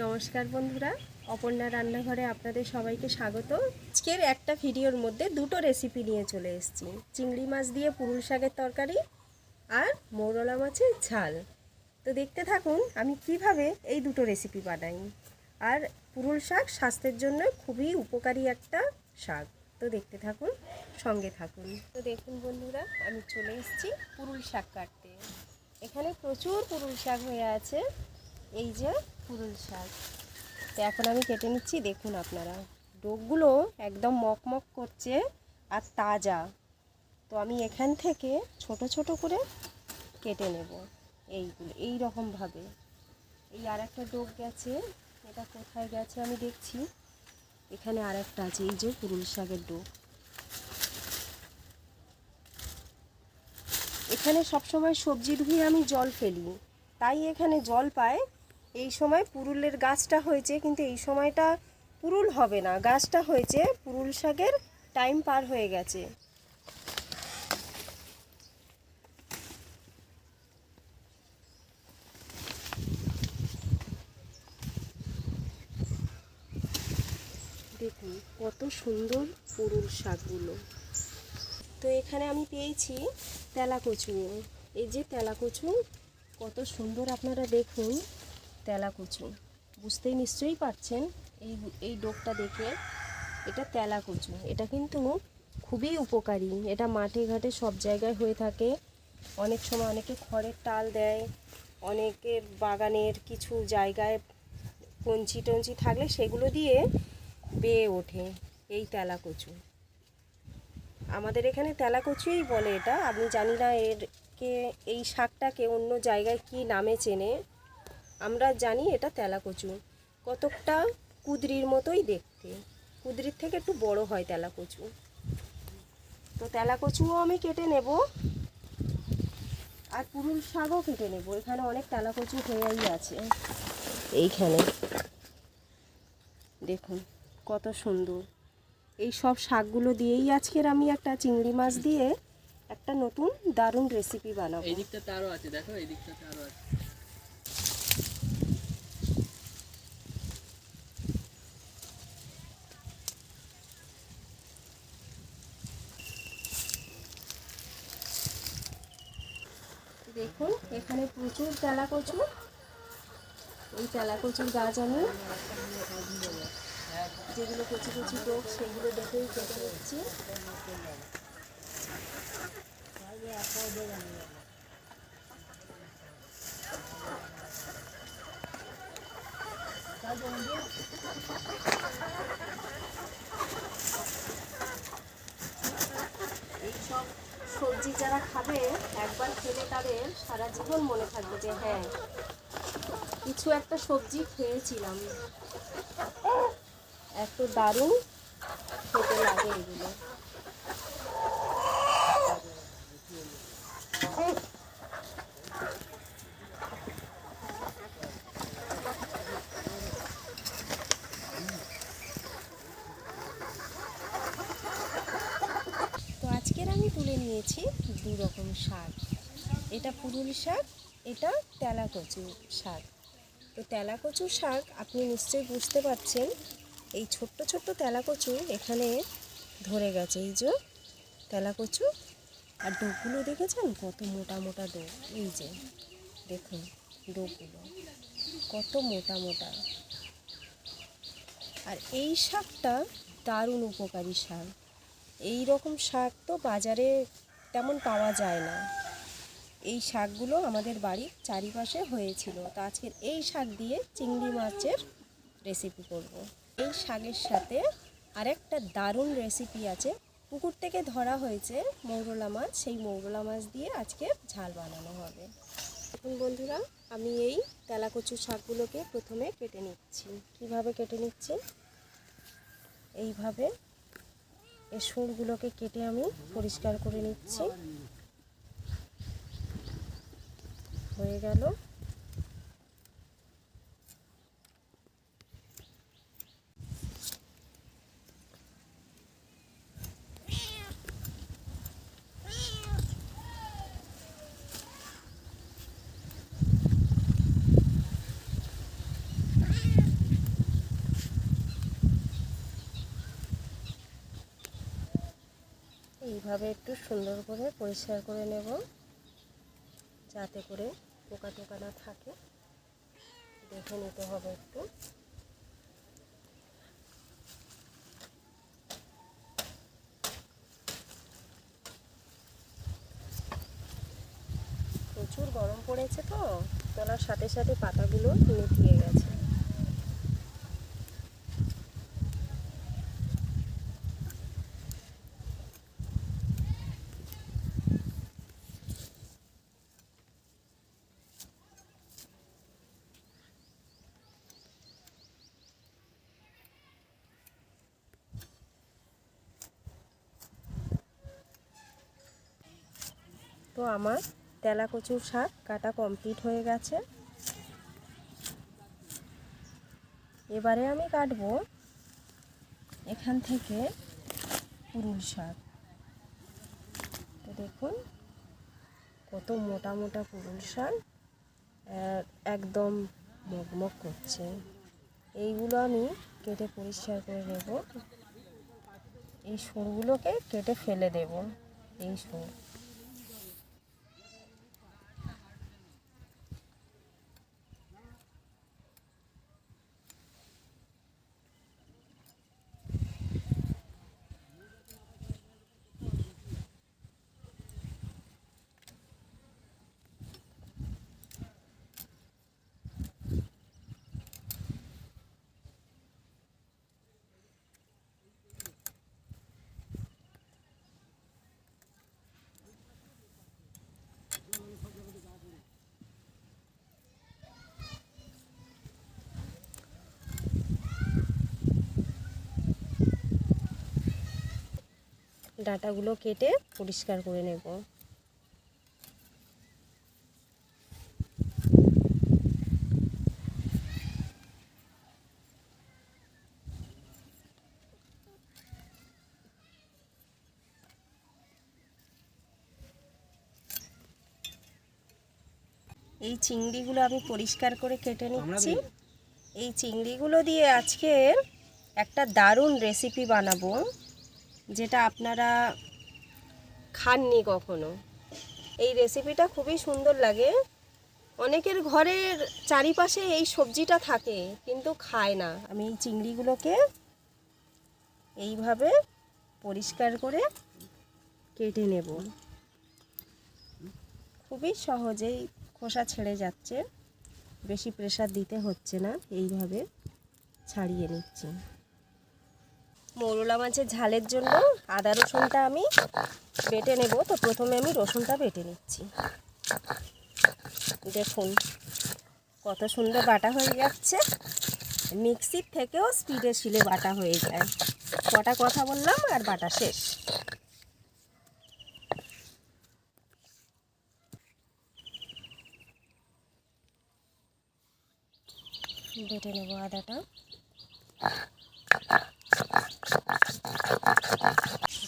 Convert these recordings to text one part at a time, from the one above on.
নমস্কার বন্ধুরা, অপর্ণা রান্নাঘরে আপনাদের সবাইকে স্বাগত। আজকের একটা ভিডিওর মধ্যে দুটো রেসিপি নিয়ে চলে এসেছি। চিংড়ি মাছ দিয়ে পুরুল শাকের তরকারি আর মৌরলা মাছের ঝাল। তো দেখতে থাকুন আমি কীভাবে এই দুটো রেসিপি বানাই। আর পুরুল শাক স্বাস্থ্যের জন্য খুবই উপকারী একটা শাক। তো দেখতে থাকুন, সঙ্গে থাকুন। তো দেখুন বন্ধুরা, আমি চলে এসেছি পুরুল শাক কাটতে। এখানে প্রচুর পুরুল শাক হয়ে আছে। এই যে পুরুল শাক। তো এখন আমি কেটে নিচ্ছি, দেখুন আপনারা। ডোকগুলো একদম মকমক করছে আর তাজা। তো আমি এখান থেকে ছোট ছোট করে কেটে নেব এইগুলো, এই রকমভাবে এই আর একটা ডোক গেছে, এটা কোথায় গেছে আমি দেখছি। এখানে আর একটা আছে, এই যে পুরুল শাকের ডোক। এখানে সবসময় সবজি ধুয়ে আমি জল ফেলি, তাই এখানে জল পায় এই সময় পুরুলের গাছটা হয়েছে, কিন্তু এই সময়টা পুরুল হবে না। গাছটা হয়েছে, পুরুল শাকের টাইম পার হয়ে গেছে। দেখুন, কত সুন্দর পুরুল শাকগুলো। তো এখানে আমি পেয়েছি তেলাকচু। এই যে তেলাকচু, কত সুন্দর আপনারা দেখুন। তেলাকচু। বুঝতেই নিশ্চয়ই পারছেন, এই এই ডোকটা দেখে এটা তেলাকচু। এটা কিন্তু খুবই উপকারী। এটা মাঠে ঘাটে সব জায়গায় হয়ে থাকে। অনেক সময় অনেকে খড়ের টাল দেয় অনেকের বাগানের কিছু জায়গায় কঞ্চি টঞ্চি থাকলে সেগুলো দিয়ে বেয়ে ওঠে এই তেলাকচু। আমাদের এখানে তেলাকচুই বলে এটা। আমি জানি না এর কে, এই শাকটাকে অন্য জায়গায় কি নামে চেনে। আমরা জানি এটা তেলাকচু। কতকটা কুদরির মতোই দেখতে। কুদরির থেকে একটু বড় হয় তেলাকচু। তো তেলাকচুও আমি কেটে নেব। আর পুরুল শাকও কেটে নেব। এখানে অনেক তেলাকচু হয়েই আছে। এইখানে। দেখুন, কত সুন্দর। এই সব শাকগুলো দিয়েই আজকের আমি একটা চিংড়ি মাছ দিয়ে একটা নতুন দারুণ রেসিপি বানাবো। এই দিকটাতে আরও আছে, দেখো এই দিকটাতে আরও আছে দেখুন এখানে প্রচুর তেলা কচু এই তেলা কচুর গাছ আমি যেগুলো কচি কচি ডোক সেগুলো দেখেই কেটে নিচ্ছি। এইসব সবজি যারা একবার খেলে তাদের সারা জীবন মনে থাকবে যে হ্যাঁ কিছু একটা সবজি খেয়েছিলাম। এত দারুণ খেতে লাগে এগুলো তো আজকের আমি নিয়েছি দু রকম শাক। এটা পুরুল শাক, এটা তেলাকচু শাক। তো তেলাকচু শাক আপনি নিশ্চয়ই বুঝতে পারছেন, এই ছোট্ট ছোট্ট তেলাকচু এখানে ধরে গেছে। এই যে তেলাকচু আর ডোকগুলো দেখেছেন? কত মোটা মোটা ডোক এই যে দেখুন ডোকগুলো কত মোটা মোটা। আর এই শাকটা দারুণ উপকারী শাক। এই রকম শাক তো বাজারে তেমন পাওয়া যায় না। এই শাকগুলো আমাদের বাড়ির চারিপাশে হয়েছিল। তো আজকের এই শাক দিয়ে চিংড়ি মাছের রেসিপি করব। এই শাকের সাথে আরেকটা দারুণ রেসিপি আছে। পুকুর থেকে ধরা হয়েছে মৌরলা মাছ। সেই মৌরলা মাছ দিয়ে আজকে ঝাল বানানো হবে। এখন বন্ধুরা, আমি এই তেলাকচু শাকগুলোকে প্রথমে কেটে নিচ্ছি। কীভাবে কেটে নিচ্ছি? এইভাবে এই সুরগুলোকে কেটে আমি পরিষ্কার করে নিচ্ছি। হয়ে গেল। এইভাবে একটু সুন্দর করে পরিষ্কার করে নেব, যাতে করে পোকা টোকা না থাকে। দেখে নিতে হবে একটু। প্রচুর গরম পড়েছে তো তোলার সাথে সাথে পাতাগুলো নেতিয়ে গেছে তো আমার তেলা কচুর শাক কাটা কমপ্লিট হয়ে গেছে। এবারে আমি কাটবো এখান থেকে পুরুল শাক। তো দেখুন, কত মোটা মোটা পুরুল শাক একদম মগমগ করছে। এইগুলো আমি কেটে পরিষ্কার করে নেব। এই সুরগুলোকে কেটে ফেলে দেব, এই সুর। ডাটাগুলো কেটে পরিষ্কার করে নেব। এই চিংড়িগুলো আমি পরিষ্কার করে কেটে নিচ্ছি। এই চিংড়িগুলো দিয়ে আজকে একটা দারুণ রেসিপি বানাবো। যেটা আপনারা খাননি কখনো। এই রেসিপিটা খুবই সুন্দর লাগে। অনেকের ঘরের চারিপাশে এই সবজিটা থাকে, কিন্তু খায় না। আমি এই চিংড়িগুলোকে এইভাবে পরিষ্কার করে কেটে নেব। খুবই সহজেই খোসা ছেড়ে যাচ্ছে। বেশি প্রেশার দিতে হচ্ছে না। এইভাবে ছাড়িয়ে নিচ্ছি। মৌরলা মাছের ঝালের জন্য আদা রসুনটা আমি বেটে নেব। তো প্রথমে আমি রসুনটা বেটে নিচ্ছি। দেখুন, কত সুন্দর বাটা হয়ে যাচ্ছে। মিক্সির থেকেও স্পিডে শিলে বাটা হয়ে যায়। কটা কথা বললাম আর বাটা শেষ। বেটে নেব আদাটা।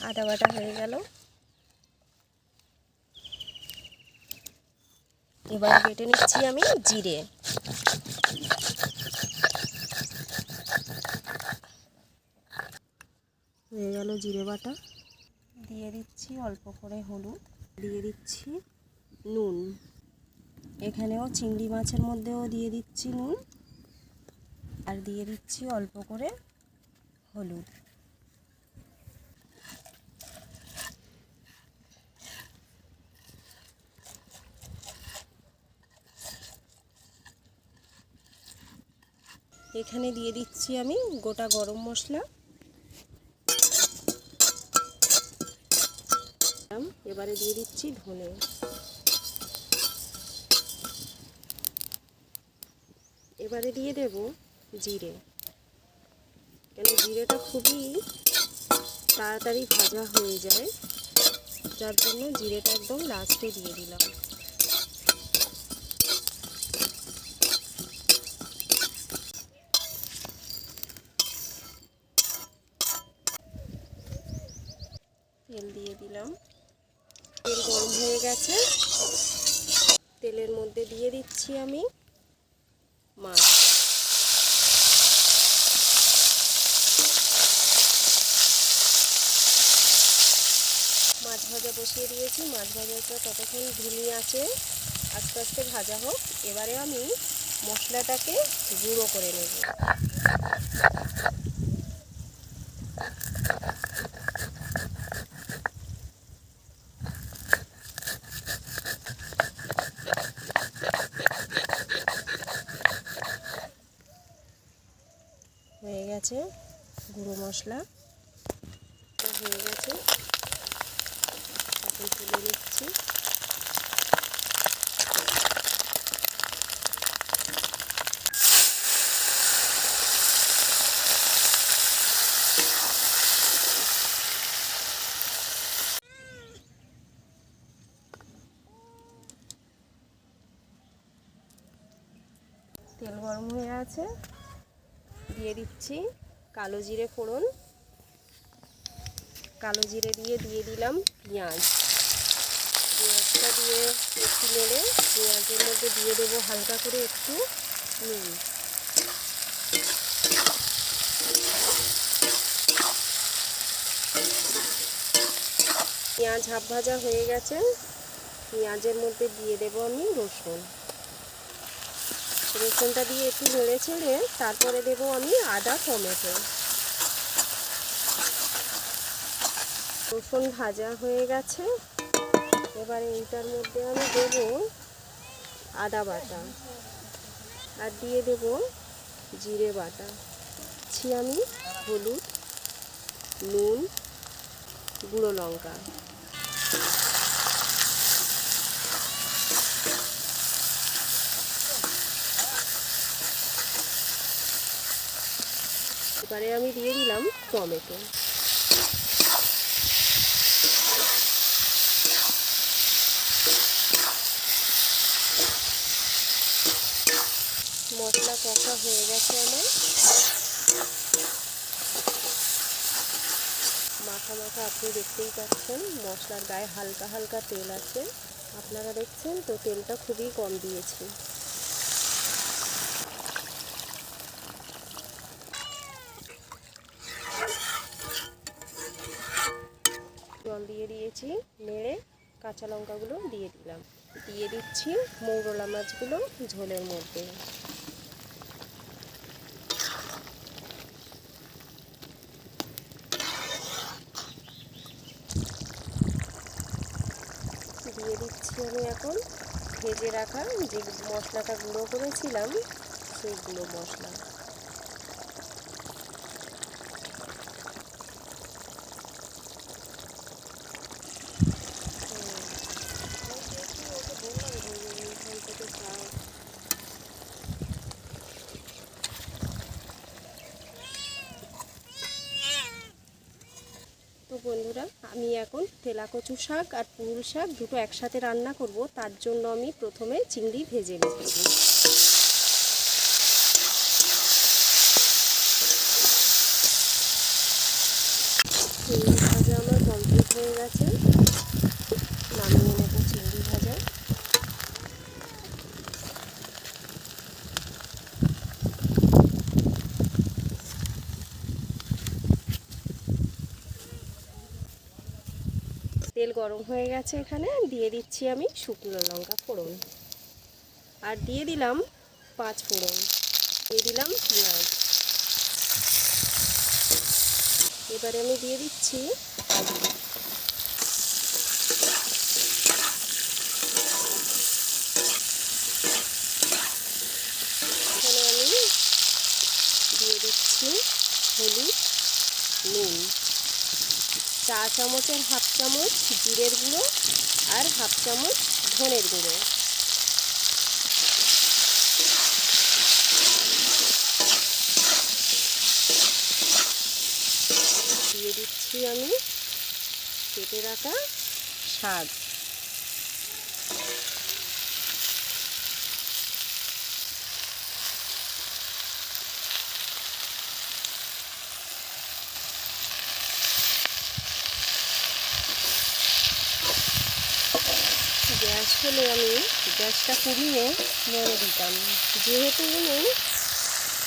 আদা বাটা হয়ে গেল। এবার বেটে নিচ্ছি আমি জিরে। হয়ে গেল জিরে বাটা। দিয়ে দিচ্ছি অল্প করে হলুদ। দিয়ে দিচ্ছি নুন। এখানেও চিংড়ি মাছের মধ্যেও দিয়ে দিচ্ছি নুন। আর দিয়ে দিচ্ছি অল্প করে হলুদ। এখানে দিয়ে দিচ্ছি আমি গোটা গরম মশলা। এবারে দিয়ে দিচ্ছি ধনে। এবারে দিয়ে দেব জিরে। কেন জিরেটা খুবই তাড়াতাড়ি ভাজা হয়ে যায়, যার জন্য জিরেটা একদম লাস্টে দিয়ে দিলাম। তেলের মধ্যে দিয়ে দিচ্ছি আমি মাছ। মাছ ভাজা বসিয়ে দিয়েছি। মাছ ভাজাটা ততক্ষণ ধিমি আছে। আস্তে আস্তে ভাজা হোক। এবারে আমি মশলাটাকে গুঁড়ো করে নেব হয়ে গেছে গুঁড়ো মশলা। হয়ে গেছে। এখন তুলে নিচ্ছি। তেল গরম হয়ে আছে। দিয়ে দিচ্ছি। কালো জিরে ফোড়ন, কালো জিরে দিয়ে দিয়ে দিলাম পেঁয়াজ। পেঁয়াজটা দিয়ে একটু নেড়ে পেঁয়াজের মধ্যে দিয়ে দেবো হালকা করে একটু নুন। পেঁয়াজ হাফ ভাজা হয়ে গেছে। পেঁয়াজের মধ্যে দিয়ে দেবো আমি রসুন। রসুনটা দিয়ে একটু নেড়ে ছেড়ে তারপরে দেবো আমি আদা, টমেটো। রসুন ভাজা হয়ে গেছে। এবারে এইটার মধ্যে আমি দেবো আদা বাটা। আর দিয়ে দেবো জিরে বাটা। ছি আমি হলুদ, নুন, গুঁড়ো লঙ্কা। এবারে আমি দিয়ে দিলাম টমেটো। মশলা কষা হয়ে গেছে আমার। মাখা মাখা আপনি দেখতেই পাচ্ছেন, মশলার গায়ে হালকা হালকা তেল আছে। আপনারা দেখছেন তো তেলটা খুবই কম দিয়েছি জল দিয়ে দিয়েছি নেড়ে কাঁচা লঙ্কাগুলো দিয়ে দিলাম। দিয়ে দিচ্ছি মৌরলা মাছগুলো ঝোলের মধ্যে। দিয়ে দিচ্ছি আমি এখন ভেজে রাখা যে মশলাটা গুঁড়ো করেছিলাম সেই গুঁড়ো মশলা তো বন্ধুরা আমি এখন তেলাকচু শাক আর পুরুল শাক দুটো একসাথে রান্না করব, তার জন্য আমি প্রথমে চিংড়ি ভেজে নিচ্ছি চিংড়ি ভাজা আমার কমপ্লিট হয়ে গেছে নামিয়ে নেব চিংড়ি ভাজা তেল গরম হয়ে গেছে এখানে দিয়ে দিচ্ছি আমি শুকনো লঙ্কা ফোড়ন। আর দিয়ে দিলাম পাঁচ ফোড়ন। দিয়ে দিলাম পেঁয়াজ। এবারে আমি দিয়ে দিচ্ছি আলু। এখানে আমি দিয়ে দিচ্ছি হলুদ। চা চামচের হাফ চামচ জিরের গুঁড়ো আর হাফ চামচ ধনের গুঁড়ো। দিয়ে দিচ্ছি আমি কেটে রাখা শাক। গ্যাস হলে আমি গ্যাসটা কমিয়ে নেড়ে দিতাম। যেহেতু উনি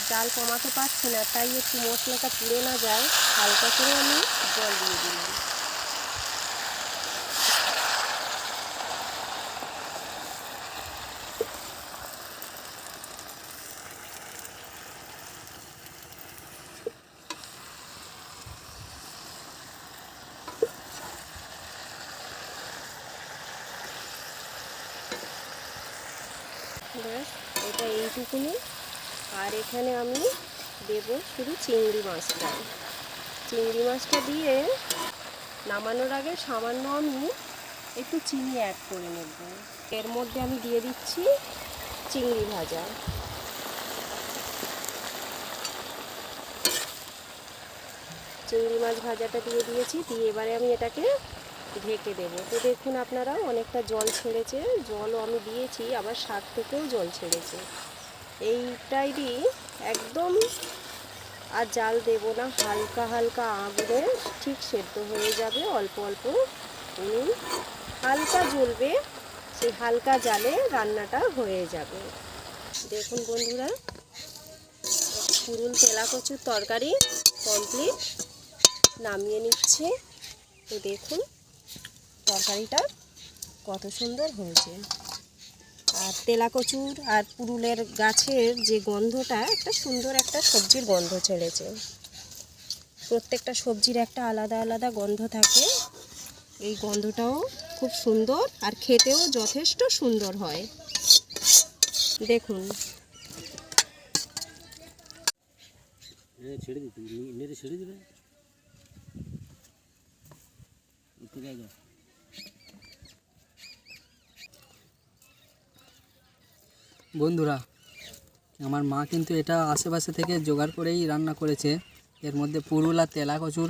জাল কমাতে পারছি না, তাই একটু মশলাটা পুড়ে না যায়, হালকা করে আমি জল দিয়ে দিলাম। এইটুকুনি। আর এখানে আমি দেব শুধু চিংড়ি মাছটা। চিংড়ি মাছটা দিয়ে নামানোর আগে সামান্য আমি একটু চিনি অ্যাড করে নেব। এর মধ্যে আমি দিয়ে দিচ্ছি চিংড়ি ভাজা। চিংড়ি মাছ ভাজাটা দিয়ে দিয়েছি, দিয়ে এবারে আমি এটাকে ঢেকে দেব। তো দেখুন আপনারা, অনেকটা জল ছেড়েছে। জলও আমি দিয়েছি, আবার শাক থেকেও জল ছেড়েছে। এইটাই দিয়ে একদম আর জাল দেব না, হালকা হালকা আগুনে ঠিক সেদ্ধ হয়ে যাবে। অল্প অল্প উনুন হালকা জ্বলবে, সেই হালকা জালে রান্নাটা হয়ে যাবে। দেখুন বন্ধুরা পুরুল তেলা কচুর তরকারি কমপ্লিট, নামিয়ে নিচ্ছে। তো দেখুন তরকারিটা কত সুন্দর হয়েছে। আর তেলা কচুর আর পুরুলের গাছের যে গন্ধটা, একটা সুন্দর একটা সবজির গন্ধ ছেড়েছে। প্রত্যেকটা সবজির একটা আলাদা আলাদা গন্ধ থাকে। এই গন্ধটাও খুব সুন্দর আর খেতেও যথেষ্ট সুন্দর হয়। দেখুন। ছেড়ে দিতে ছেড়ে দিবে একটু জায়গা বন্ধুরা, আমার মা কিন্তু এটা আশেপাশে থেকে জোগাড় করেই রান্না করেছে। এর মধ্যে পুরুল আর তেলা কচুর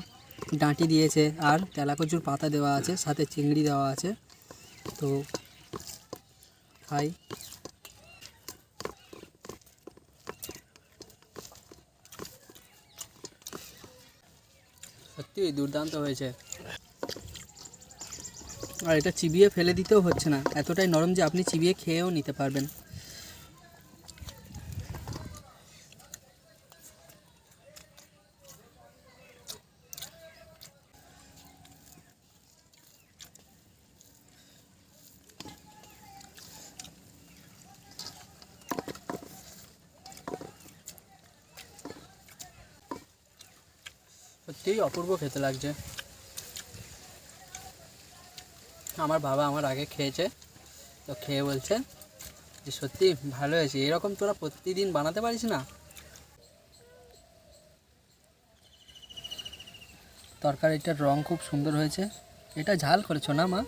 ডাঁটি দিয়েছে আর তেলা কচুর পাতা দেওয়া আছে, সাথে চিংড়ি দেওয়া আছে। তো খাই। সত্যি দুর্দান্ত হয়েছে। আর এটা চিবিয়ে ফেলে দিতেও হচ্ছে না, এতটাই নরম যে আপনি চিবিয়ে খেয়েও নিতে পারবেন। সত্যিই অপূর্ব খেতে লাগছে। আমার বাবা আমার আগে খেয়েছে তো খেয়ে বলছে যে সত্যি ভালো হয়েছে এরকম তোরা প্রতিদিন বানাতে পারিস না। তরকারিটার রং খুব সুন্দর হয়েছে। এটা ঝাল করেছ না মা?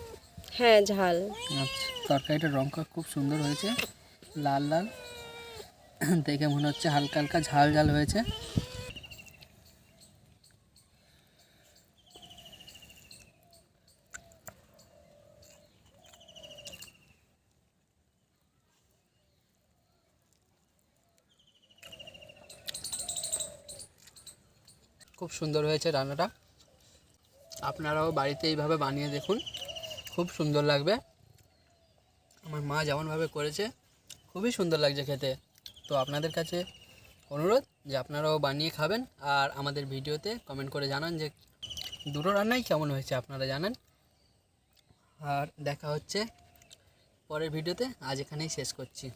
হ্যাঁ ঝাল। আচ্ছা তরকারিটার রং খুব সুন্দর হয়েছে লাল লাল। দেখে মনে হচ্ছে হালকা হালকা ঝাল ঝাল হয়েছে। খুব সুন্দর হয়েছে রান্নাটা। আপনারাও বাড়িতে এইভাবে বানিয়ে দেখুন। খুব সুন্দর লাগবে। আমার মা যেমনভাবে করেছে, খুবই সুন্দর লাগছে খেতে। তো আপনাদের কাছে অনুরোধ যে আপনারাও বানিয়ে খাবেন আর আমাদের ভিডিওতে কমেন্ট করে জানান যে দুটো রান্নাই কেমন হয়েছে আপনারা জানান। আর দেখা হচ্ছে পরের ভিডিওতে। আজ এখানেই শেষ করছি।